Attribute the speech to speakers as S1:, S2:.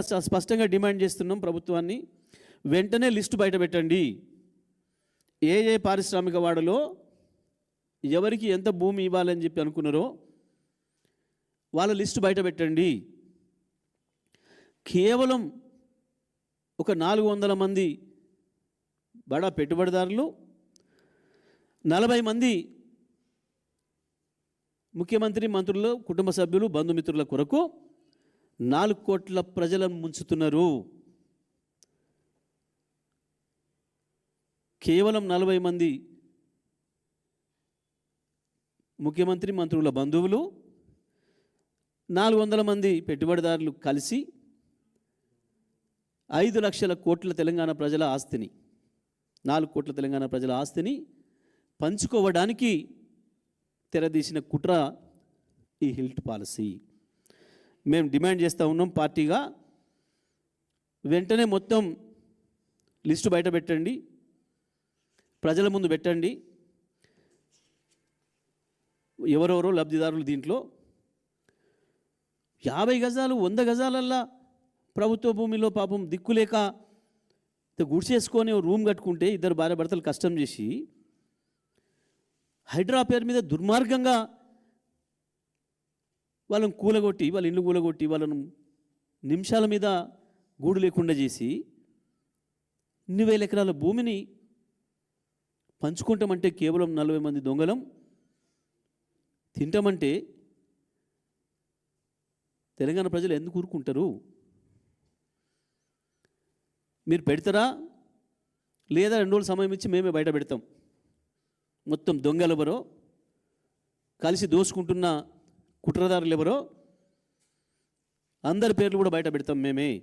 S1: స్పష్టంగా డిమాండ్ చేస్తున్నాం ప్రభుత్వాన్ని. వెంటనే లిస్టు బయట పెట్టండి. ఏ ఏ పారిశ్రామిక వాడలో ఎవరికి ఎంత భూమి ఇవ్వాలని చెప్పి అనుకున్నారో వాళ్ళ లిస్టు బయట పెట్టండి. కేవలం ఒక నాలుగు వందల మంది బడా పెట్టుబడిదారులు నలభై మంది ముఖ్యమంత్రి మంత్రులు కుటుంబ సభ్యులు బంధుమిత్రుల కొరకు నాలుగు కోట్ల ప్రజలను ముంచుతున్నారు. కేవలం నలభై మంది ముఖ్యమంత్రి మంత్రుల బంధువులు నాలుగు వందల మంది పెట్టుబడిదారులు కలిసి ఐదు లక్షల కోట్ల తెలంగాణ ప్రజల ఆస్తిని నాలుగు కోట్ల తెలంగాణ ప్రజల ఆస్తిని పంచుకోవడానికి తెరదీసిన కుట్ర ఈ హిల్ట్ పాలసీ. మేము డిమాండ్ చేస్తూ ఉన్నాం పార్టీగా వెంటనే మొత్తం లిస్టు బయట పెట్టండి ప్రజల ముందు పెట్టండి ఎవరెవరో లబ్ధిదారులు దీంట్లో. యాభై గజాలు వంద గజాలల్లా ప్రభుత్వ భూమిలో పాపం దిక్కులేక గుడిసేసుకొని రూమ్ కట్టుకుంటే ఇద్దరు భార్య భర్తలు కష్టం చేసి హైడ్రా పేరు మీద దుర్మార్గంగా వాళ్ళని కూలగొట్టి వాళ్ళ ఇల్లు కూలగొట్టి వాళ్ళను నిమిషాల మీద గూడు లేకుండా చేసి ఇన్ని వేల ఎకరాల భూమిని పంచుకుంటామంటే కేవలం నలభై మంది దొంగలం. తింటామంటే తెలంగాణ ప్రజలు ఎందుకు ఊరుకుంటారు? మీరు పెడతారా? లేదా రెండు రోజులు సమయం ఇచ్చి మేమే బయట పెడతాం. మొత్తం దొంగలు ఎవరో కలిసి దోసుకుంటున్న కుట్రదారులు ఎవరో? అందరి పేర్లు కూడా బయట పెడతాం మేమే.